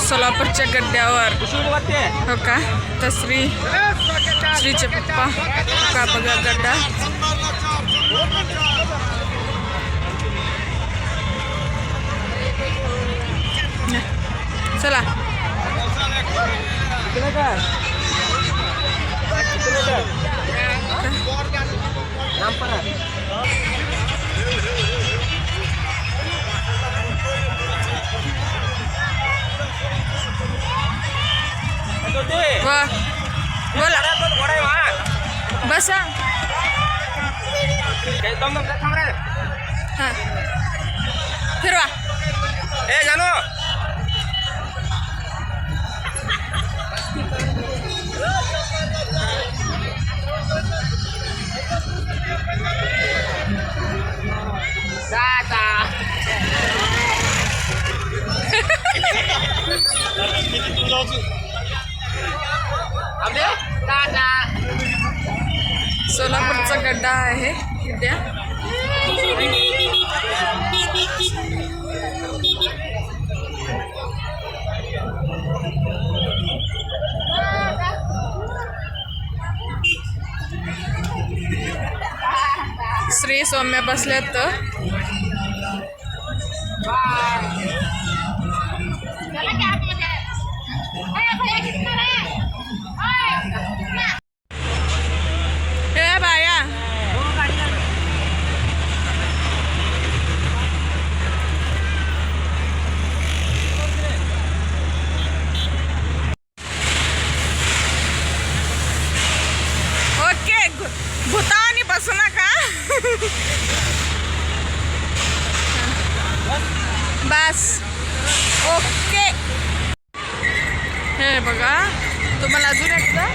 सोलापूरच्या गड्ड्यावर हो का तर श्री श्रीचे पप्पा का बघा गड्डा चला वा बोला बसा हां फिरवा ए जानो सोलापूरचा गड्डा आहे उद्या श्री सौम्य बसल्यात तर बाया ओके घु- भूतावानी बसू नका बस. ओके. हे बघा तुम्हाला अजून एकदा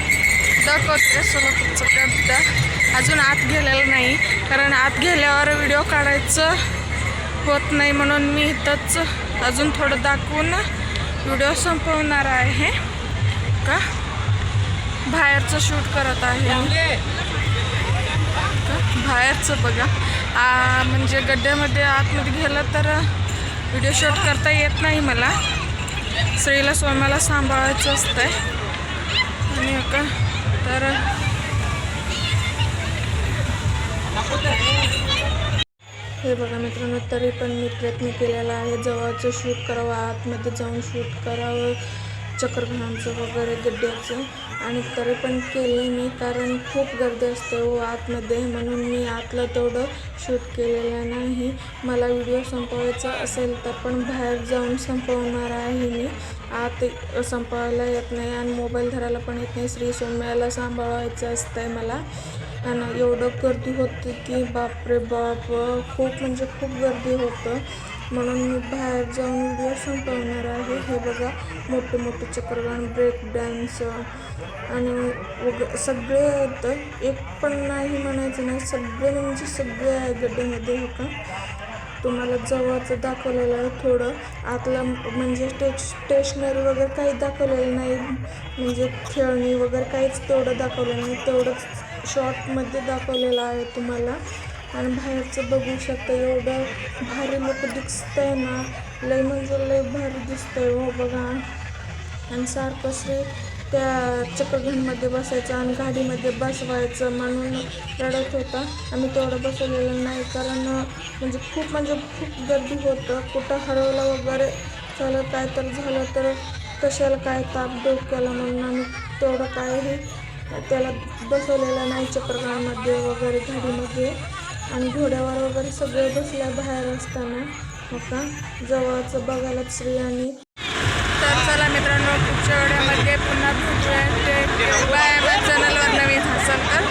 दाखवते सोनं तुमचं कंत अजून आत गेलेलं नाही कारण आत गेल्यावर व्हिडिओ काढायचं होत नाही म्हणून मी इथंच अजून थोडं दाखवून व्हिडिओ संपवणार आहे. का? बाहेरचं शूट करत आहे. बाहेरचं बघा. म्हणजे गड्ड्यामध्ये आतमध्ये गेलं तर व्हिडिओ शूट करता येत नाही मला. स्त्रीला स्वयंला सांभाळायचं असतंय. आणि का तर हे बघा मित्रांनो तरी पण मी प्रयत्न केलेला आहे. जवळचं शूट करावं आतमध्ये जाऊन शूट करावं. चक्रग्रहांचं वगैरे गड्ड्याचं आणि तरी पण केले मी कारण खूप गर्दी असते व आतमध्ये. म्हणून मी आतलं तेवढं शूट केलेलं नाही. मला व्हिडिओ संपवायचा असेल तर पण बाहेर जाऊन संपवणार आहे मी. आत संपवायला येत नाही आणि मोबाईल धरायला पण येत नाही. श्री सौम्याला सांभाळायचं असतंय मला. आणि एवढं गर्दी होती की बापरे बाप. खूप म्हणजे खूप गर्दी होतं. म्हणून मी बाहेर जाऊन व्हिडिओ संपवणार आहे. हे बघा मोठे मोठे चक्रगान ब्रेक डान्स आणि वग सगळे तर एक पण नाही म्हणायचं नाही. सगळे म्हणजे सगळे आहे गड्ड्यामध्ये हो का? तुम्हाला जवळचं दाखवलेलं आहे थोडं. आतला म्हणजे स्टेश स्टेशनरी वगैरे काही दाखवलेलं नाही. म्हणजे खेळणी वगैरे काहीच तेवढं दाखवलं नाही. तेवढंच शॉर्टमध्ये दाखवलेलं आहे तुम्हाला. आणि बाहेरचं बघू शकता एवढं भारी लोक दिसतंय ना. लय म्हणजे लय भारी दिसतंय हो बघा. आणि सारखं श्री त्या चक्रघणमध्ये बसायचं आणि गाडीमध्ये बसवायचं म्हणून रडत होता. आम्ही तेवढं बसवलेलं नाही कारण म्हणजे खूप म्हणजे खूप गर्दी होतं. कुठं हरवलं वगैरे झालं काय तर झालं तर कशाला काय ताप डोक्याला म्हणून आम्ही तेवढं कायही त्याला बसवलेलं नाही चक्रगामध्ये वगैरे गाडीमध्ये. आणि घोड्यावर वगैरे सगळे बसल्या बाहेर असताना हो आता जवळचं बघायला श्री आणि तर चला मित्रांनो पुढच्या वेळेमध्ये पुन्हा भेटूया. ते बाय चॅनलवर नवीन असेल तर